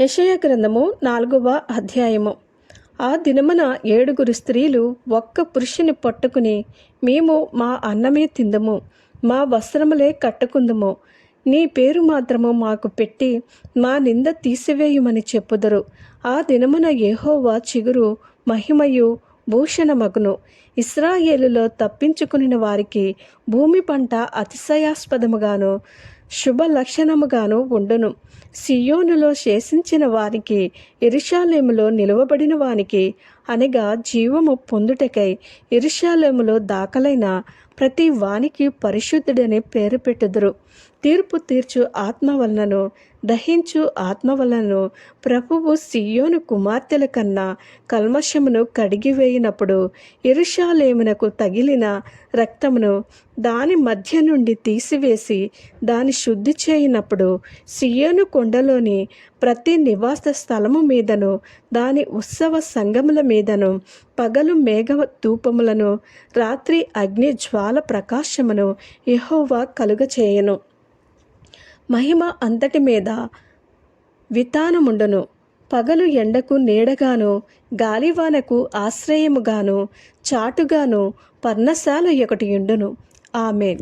యషయ గ్రంథము నాలుగవ అధ్యాయము. ఆ దినమున ఏడుగురు స్త్రీలు ఒక్క పురుషుని పట్టుకుని మేము మా అన్నమే తిందము మా వస్త్రములే కట్టుకుందుము నీ పేరు మాత్రము మాకు పెట్టి మా నింద తీసివేయుమని చెప్పుదరు. ఆ దినమున ఏహోవా చిగురు మహిమయు భూషణమగును. ఇస్రాయేలులో తప్పించుకుని వారికి భూమి పంట అతిశయాస్పదముగాను శుభ లక్షణముగాను ఉండును. సియోనులో శేషించిన వారికి ఇరుషాలేములో నిలువబడిన వానికి అనగా జీవము పొందుటకై ఇరుషాలేములో దాఖలైన ప్రతి వానికి పరిశుద్ధుడని పేరు పెట్టుదురు. తీర్పు తీర్చు ఆత్మ వలనను దహించు ఆత్మ వలనను ప్రభువు సియోను కుమార్తెల కన్నా కల్మషమును కడిగివేయినప్పుడు ఇరుషాలేమునకు తగిలిన రక్తమును దాని మధ్య నుండి తీసివేసి దాని శుద్ధి చేయనప్పుడు సియోను కొండలోని ప్రతి నివాస స్థలము మీదను దాని ఉత్సవ సంగముల మీదను పగలు మేఘ ధూపములను రాత్రి అగ్ని జ్వాల ప్రకాశమును యహోవా కలుగచేయను. మహిమ అంతటి మీద వితానముండును. పగలు ఎండకు నీడగాను గాలివానకు ఆశ్రయముగాను చాటుగాను పర్ణశాల ఒకటి ఉండును ആമേൻ